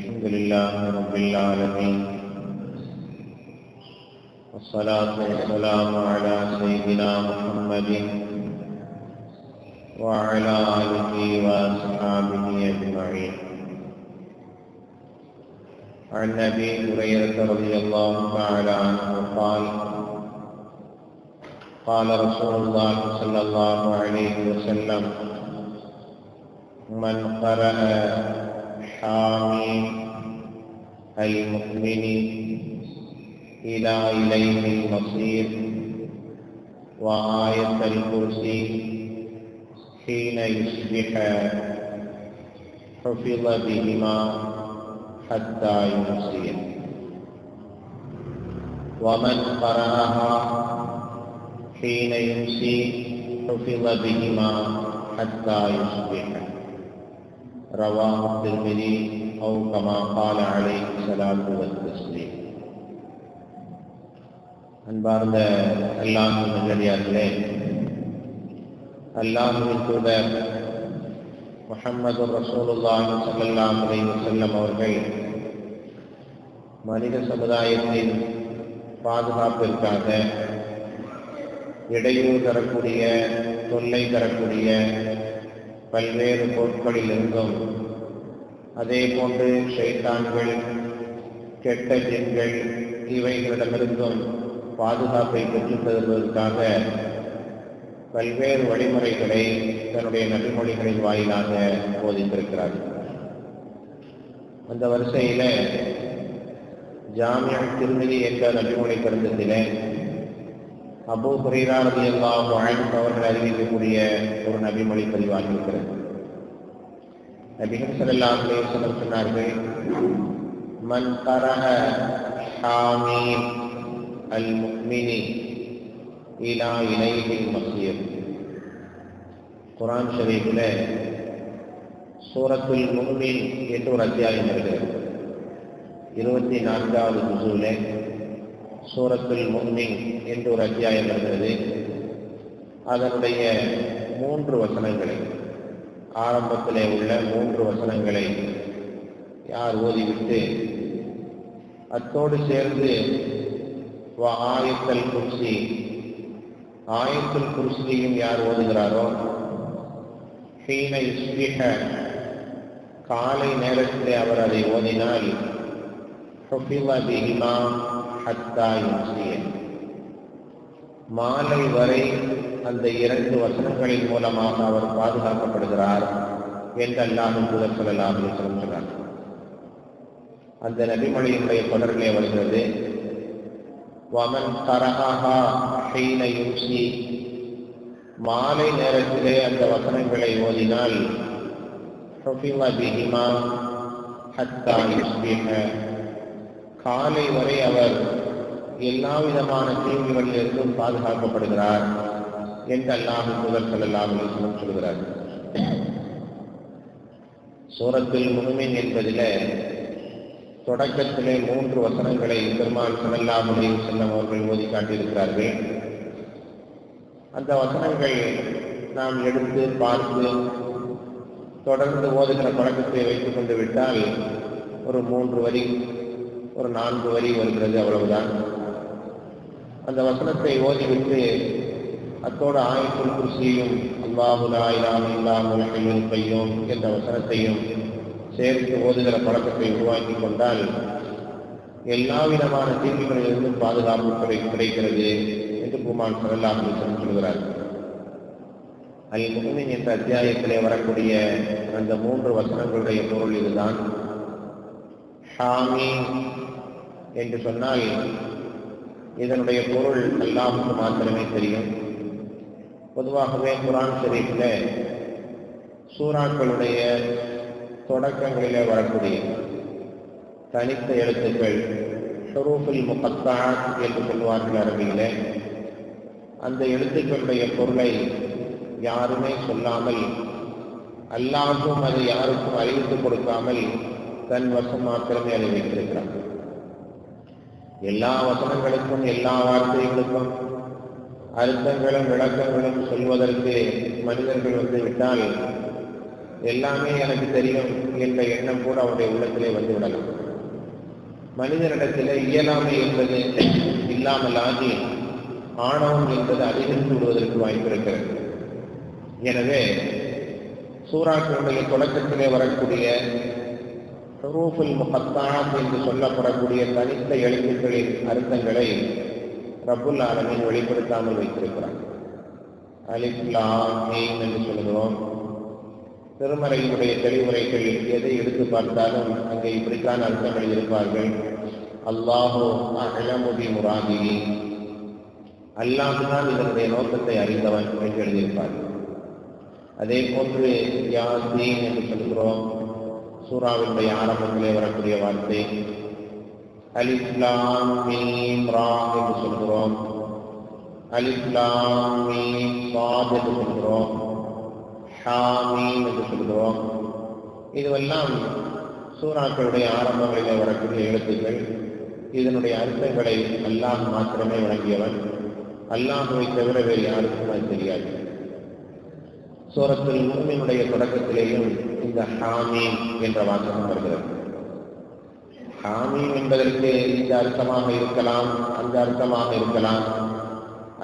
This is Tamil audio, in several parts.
الحمد لله رب العالمين. والصلاة والسلام على سيدنا محمد وعلى آله وأصحابه أجمعين. عن أبي هريرة رضي الله تعالى عنه قال قال رسول الله صلى الله عليه وسلم من قرأ حامي المؤمن إلى إليه المصير وآية الكرسي حين يصبح حفظ بهما حتى يمسي ومن قرأها حين يمسي حفظ بهما حتى يصبح. رواه الترمذي أو كما قال عليه الصلاة والتسليم அன்பார்ந்த அல்லாஹ் நல்லடியார்களே அல்லாஹுவின் தூதர் முஹம்மது ரசூலுல்லாஹி ஸல்லல்லாஹு அலைஹி வஸல்லம் அவர்கள் மனித சமுதாயத்தின் பாதுகாப்பிற்காக இடையூறு தரக்கூடிய தொல்லை தரக்கூடிய பல்வேறு பொருட்களில் இருந்தும் அதே போன்று ஷைத்தான்கள் கெட்ட ஜென்கள் இவைகளிடமிருந்தும் பாதுகாப்பை பெற்றுத் தருவதற்காக பல்வேறு வழிமுறைகளை தன்னுடைய நபிமொழிகளின் வாயிலாக போதித்திருக்கிறார் அந்த வரிசையில் ஜாமியா திருமதி என்ற நபிமொழி கருந்தத்திலே அபு ஹுரைராரதி எல்லாம் வாழ்ந்து அவர்கள் அறிவிக்கக்கூடிய ஒரு நபிமொழி பதிவாக இருக்கிறது நபிகள் ஸல்லல்லாஹு அலைஹி சொன்னார்கள் மன் கரஹ ஹாமீம் அல் முக்மினி இலா இலைஹில் மசீர் குரான் ஷரீஃபில் சூரத்துல் முக்மின் என்று ஒரு அத்தியாயம் வருகிறது. இருபத்தி நான்காவது முசூலே சூரத்துல் முக்மின் என்று ஒரு அத்தியாயம் இருந்தது. அதனுடைய மூன்று வசனங்களை ஆரம்பத்திலே உள்ள மூன்று வசனங்களை யார் ஓதிவிட்டு அத்தோடு சேர்ந்து ஆயத்தல் குர்சி ஆயத்தல் குர்சியையும் யார் ஓதுகிறாரோ ஹீன யுஸ்பிஹ காலை நேரத்திலே அவர் அதை ஓதினால் ஹுஃபில بهما حتى யும்சிய மாலை வரை அந்த இரண்டு வசனங்களின் மூலமாக அவர் பாதுகாக்கப்படுகிறார் என்று அல்லாஹும் தூதர் சொல்லலாம் சொல்கிறார் அந்த நபிமொழியினுடைய தொடர்களே வருகிறது. வமன் கரஹா ஹீன யூசி. மாலை நேரத்திலே அந்த வசனங்களை ஓதினால் ஹுஃபில பிஹிமா ஹத்தா யுஸ்பிஹ. காலை வரை அவர் எல்லா விதமான தீங்குகளிலிருந்தும் பாதுகாக்கப்படுகிறார் என்று அல்லாஹ் முதல் செல்லலாம் சொல்கிறார். சூரத்தில் முழுமை என்பதில் தொடக்கத்திலே மூன்று வசனங்களை பெருமாள் செல்லலாம் செல்லம் அவர்கள் ஓதி காட்டியிருக்கிறார்கள். அந்த வசனங்கள் நாம் எடுத்து பார்த்து தொடர்ந்து ஓதுகிற பழக்கத்தை வைத்துக் கொண்டு விட்டால் ஒரு மூன்று வரி ஒரு நான்கு வரி வருகிறது அவ்வளவுதான். அந்த வசனத்தை ஓதிவிட்டு அத்தோடு ஆயத்துல் குருசியும் அல்லாஹுலாயிலாம் இலாம் இல்லாமல் பையும் கையும் என்ற வசனத்தையும் சேர்த்து ஓதுகிற பழக்கத்தை உருவாக்கி கொண்டால் எல்லா விதமான தீங்குகளிலிருந்தும் பாதுகாப்பு கிடை கிடைக்கிறது என்று பூமான் சரல்லாஹ் சொல்கிறார். அல் முகமின் என்ற அத்தியாயத்திலே வரக்கூடிய அந்த மூன்று வசனங்களுடைய பொருள் இதுதான். ஷாமி என்று சொன்னால் இதனுடைய பொருள் அல்லாவுக்கு மாத்திரமே தெரியும். பொதுவாகவே குரான் ஷரீஃபில் சூறாக்களுடைய தொடக்கங்களிலே வரக்கூடிய தனித்த எழுத்துக்கள் ஷரூஃபுல் முகத்தாத் என்று சொல்வார்கள் அரபியிலே. அந்த எழுத்துக்களுடைய பொருளை யாருமே சொல்லாமல் அல்லாஹும் அதை யாருக்கும் அறிவித்துக் கொடுக்காமல் தன் வசம் மாத்திரமே அதை வைத்திருக்கிறார். எல்லா வசனங்களுக்கும் எல்லா வார்த்தைகளுக்கும் அர்த்தங்களும் விளக்கங்களும் சொல்வதற்கு மனிதர்கள் வந்து விட்டால் எல்லாமே எனக்கு தெரியும் என்ற எண்ணம் கூட அவருடைய உள்ளத்திலே வந்துவிடலாம் மனிதனிடத்தில் இயலாமை என்பது இல்லாமல் ஆகி ஆணவம் என்பது அதிகரித்து விடுவதற்கு வாய்ப்பிருக்கிறது எனவே சூறாக்களுடைய தொடக்கத்திலே வரக்கூடிய ரூஃபுல் முகத்தாத் என்று சொல்லப்படக்கூடிய தனித்த எழுத்துக்களின் அர்த்தங்களை ரபுல் ஆலமின் வெளிப்படுத்தாமல் வைத்திருக்கிறார். அலிப்லாம் என்று சொல்கிறோம் திருமறையினுடைய தெளிவுரைகள் எதை எடுத்து பார்த்தாலும் அங்கே இப்படித்தான் அர்த்தங்கள் இருப்பார்கள். அல்லாஹோ அகலமுதி முராதி அல்லாஹுதான் இதனுடைய நோக்கத்தை அறிந்தவன் என்று எழுதியிருப்பார்கள் அதே போன்று யாசீன் என்று சொல்கிறோம் சூறாவினுடைய ஆரம்பத்திலே வரக்கூடிய வார்த்தை. அலிஸ்லாம் மீம் ரா என்று சொல்கிறோம். அலிஸ்லாம் மீம் சாத் என்று சொல்கிறோம். ஷாமீம் என்று சொல்கிறோம். இதுவெல்லாம் சூறாக்களுடைய ஆரம்பங்களிலே வரக்கூடிய எழுத்துக்கள். இதனுடைய அர்த்தங்களை அல்லாஹ் மாத்திரமே வழங்கியவன். அல்லாஹுவை தவிர வேறு யாருக்கும் அது தெரியாது. சூரத்தில் முன்மினுடைய தொடக்கத்திலேயும் இந்த ஹாமீம் என்ற வாசகம் வருகிறது. ஹாமீம் என்பதற்கு இந்த அர்த்தமாக இருக்கலாம் அந்த அர்த்தமாக இருக்கலாம்.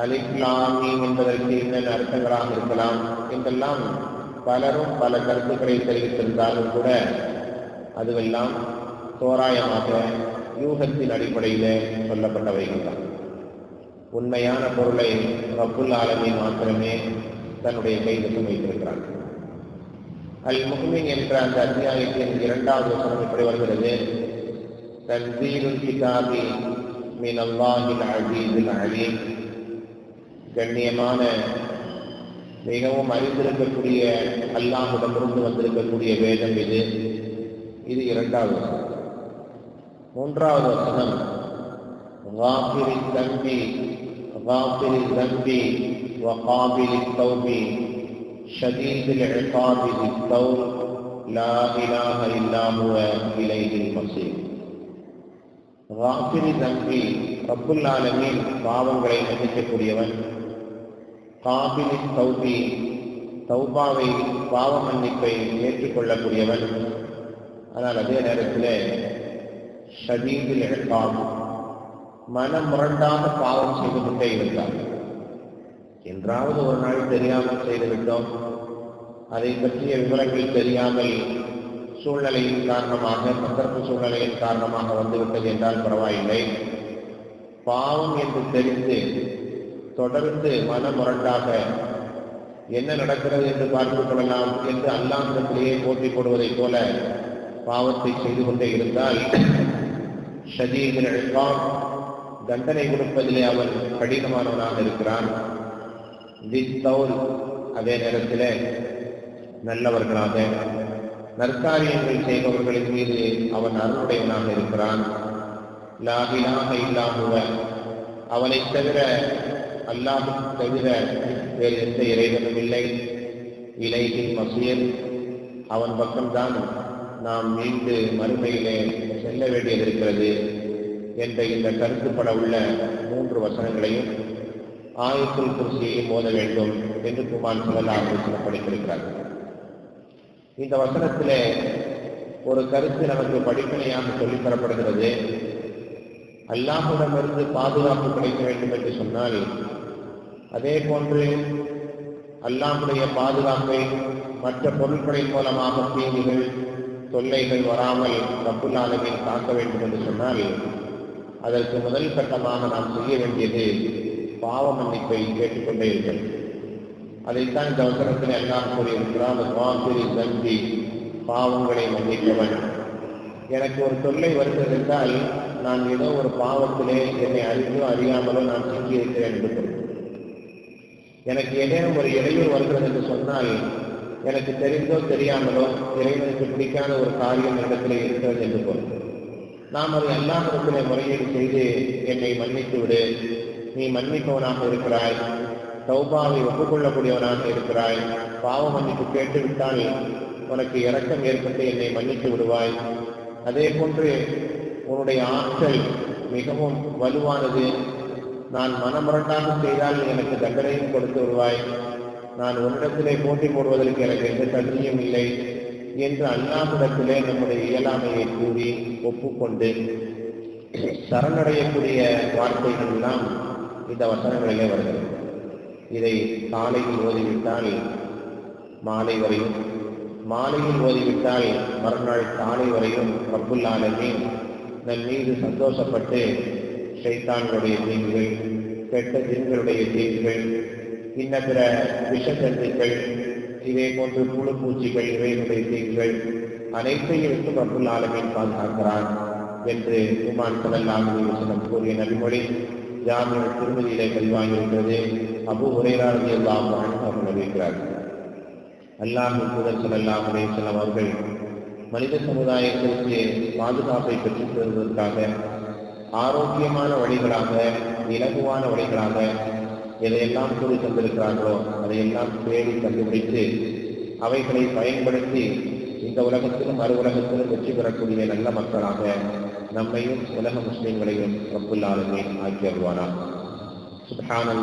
அலிப்லாமீம் என்பதற்கு என்னென்ன அர்த்தங்களாக இருக்கலாம் என்றெல்லாம் பலரும் பல கருத்துக்களை தெரிவித்திருந்தாலும் கூட அதுவெல்லாம் தோராயமாக யூகத்தின் அடிப்படையில் சொல்லப்பட்டவைகள் தான். உண்மையான பொருளை ரப்புல் ஆலமீன் மாத்திரமே தன்னுடைய கைவசம் வைத்திருக்கிறார் அல் முஹ்மின் என்ற அந்த அத்தியாயத்தின் இரண்டாவது வசனம் இப்படி வருகிறது தன்சீலுல் கிதாபி மின் அல்லாஹில் அஜீஸில் அலீம் கண்ணியமான மிகவும் அறிந்திருக்கக்கூடிய அல்லாஹிடமிருந்து வந்திருக்கக்கூடிய வேதம் இது இது இரண்டாவது வசனம் மூன்றாவது வசனம் غافر الذنب غافر الذنب وقابل التوب شديد العقاب ذي الطول لا إله إلا هو إليه المصير غافر الذنب رب العالمين பாவங்களை மன்னிக்கக்கூடியவன் காபிலி தௌபி தௌபாவை பாவ மன்னிப்பை ஏற்றுக்கொள்ளக்கூடியவன் ஆனால் அதே நேரத்தில் ஷதீதில் இழக்காம் மனம் முரண்டாக பாவம் செய்து கொண்டே இருந்தார் என்றாவது ஒரு நாள் தெரியாமல் செய்துவிட்டோம். அதை பற்றிய விவரங்கள் தெரியாமல் சூழ்நிலையின் காரணமாக சந்தர்ப்ப சூழ்நிலையின் காரணமாக வந்துவிட்டது என்றால் பரவாயில்லை. பாவம் என்று தெரிந்து தொடர்ந்து மன முரண்டாக என்ன நடக்கிறது என்று பார்த்துக் கொள்ளலாம் என்று அல்லாஹிடத்திலேயே போட்டி போடுவதைப் போல பாவத்தை செய்து கொண்டே இருந்தால் ஷதீதில் தண்டனை கொடுப்பதிலே அவன் கடினமானவனாக இருக்கிறான். வித்தௌல் அதே நேரத்தில் நல்லவர்களாக நற்காரியங்கள் செய்பவர்களின் மீது அவன் அருளுடையவனாக இருக்கிறான். லாகிலாக இல்லாமுவ அவனை தவிர அல்லாஹு தவிர வேறு எந்த இறைவனும் இல்லை. இலையின் மசியல் அவன் பக்கம்தான் நாம் மீண்டு மறுமையிலே செல்ல வேண்டியது இருக்கிறது என்ற இந்த கருத்துப்பட உள்ள மூன்று வசனங்களையும் ஆயத்துல் குர்சியையும் மோத வேண்டும் என்று குமார் சொல்லலாம் படித்திருக்கிறார்கள் இந்த வசனத்திலே ஒரு கருத்து நமக்கு படிப்பனையாக சொல்லித் தரப்படுகிறது. அல்லாஹுடமிருந்து பாதுகாப்பு கிடைக்க வேண்டும் என்று சொன்னால் அதே போன்று அல்லாஹுடைய பாதுகாப்பை மற்ற பொருட்களின் மூலமாக தீங்குகள் தொல்லைகள் வராமல் ரப்புல்லாலமில் காக்க வேண்டும் என்று சொன்னால் அதற்கு முதல் கட்டமாக நாம் செய்ய வேண்டியது பாவ மன்னிப்பை கேட்டுக்கொண்டே இருக்கிறது அதைத்தான் இந்த அவசரத்தில் எல்லாம் கூறியிருக்கிறான் வாசிரி தந்தி பாவங்களை மன்னிப்பவன். எனக்கு ஒரு தொல்லை வருகிறது என்றால் நான் ஏதோ ஒரு பாவத்திலே என்னை அறிந்தோ அறியாமலோ நான் சிக்கியிருக்கிறேன் என்று எனக்கு ஏதேனும் ஒரு இடையூறு வருகிறது என்று சொன்னால் எனக்கு தெரிந்தோ தெரியாமலோ இறைவனுக்கு பிடிக்காத ஒரு காரியம் இடத்திலே இருக்கிறது என்று பொருள். நாம் அதை எல்லாத்திடத்திலே முறையீடு செய்து என்னை மன்னித்து விடு. நீ மன்னிப்பவனாக இருக்கிறாய். சௌபாவை ஒப்புக்கொள்ளக்கூடியவனாக இருக்கிறாய். பாவ மன்னிப்பு கேட்டுவிட்டால் உனக்கு இரக்கம் ஏற்பட்டு என்னை மன்னித்து விடுவாய். அதே போன்று உன்னுடைய ஆற்றல் மிகவும் வலுவானது. நான் மனமுரண்டாக செய்தால் எனக்கு தண்டனையும் கொடுத்து விடுவாய். நான் உன்னிடத்திலே போட்டி போடுவதற்கு எனக்கு எந்த தகுதியும் இல்லை என்று அல்லாஹிடத்திலே நம்முடைய இயலாமையை கூறி ஒப்புக்கொண்டு சரணடையக்கூடிய வார்த்தைகள் எல்லாம் இந்த வசனங்களிலே வருகிறது. இதை காலையில் ஓதிவிட்டால் மாலை வரையும் மாலையில் ஓதிவிட்டால் மறுநாள் காலை வரையும் ரப்புல் ஆலமீன் நம் மீது சந்தோஷப்பட்டு ஷைத்தான்களுடைய தீங்குகள் கெட்ட ஜின்களுடைய தீங்குகள் இன்ன பிற விஷஜந்துக்கள் இதே போன்று புழு பூச்சிகள் இவைகளுடைய தீங்குகள் அனைத்தையும் விட்டு ரப்புல் ஆலமீன் பாதுகாக்கிறான் என்று உமான் சலல்லாம் வசனம் கூறிய நபிமொழி ஜாமிய திருமதியிலே பதிவாகியிருக்கிறது. அபு உரையாளர் எல்லாம் அவர்கள் அறிவிக்கிறார்கள். அல்லாஹின் தூதர் சலல்லாம் அலேசலம் அவர்கள் மனித சமுதாயத்திற்கு பாதுகாப்பை பெற்றுத் தருவதற்காக ஆரோக்கியமான வழிகளாக இலகுவான வழிகளாக எதையெல்லாம் கூறி தந்திருக்கிறார்களோ அதையெல்லாம் தேடி கண்டுபிடித்து அவைகளை பயன்படுத்தி இந்த உலகத்திலும் மறு உலகத்திலும் வெற்றி பெறக்கூடிய நல்ல மக்களாக நம்மையும் உலக முஸ்லீம்களையும் ரப்புல்லாலுமே ஆக்கியருவானா சுபஹான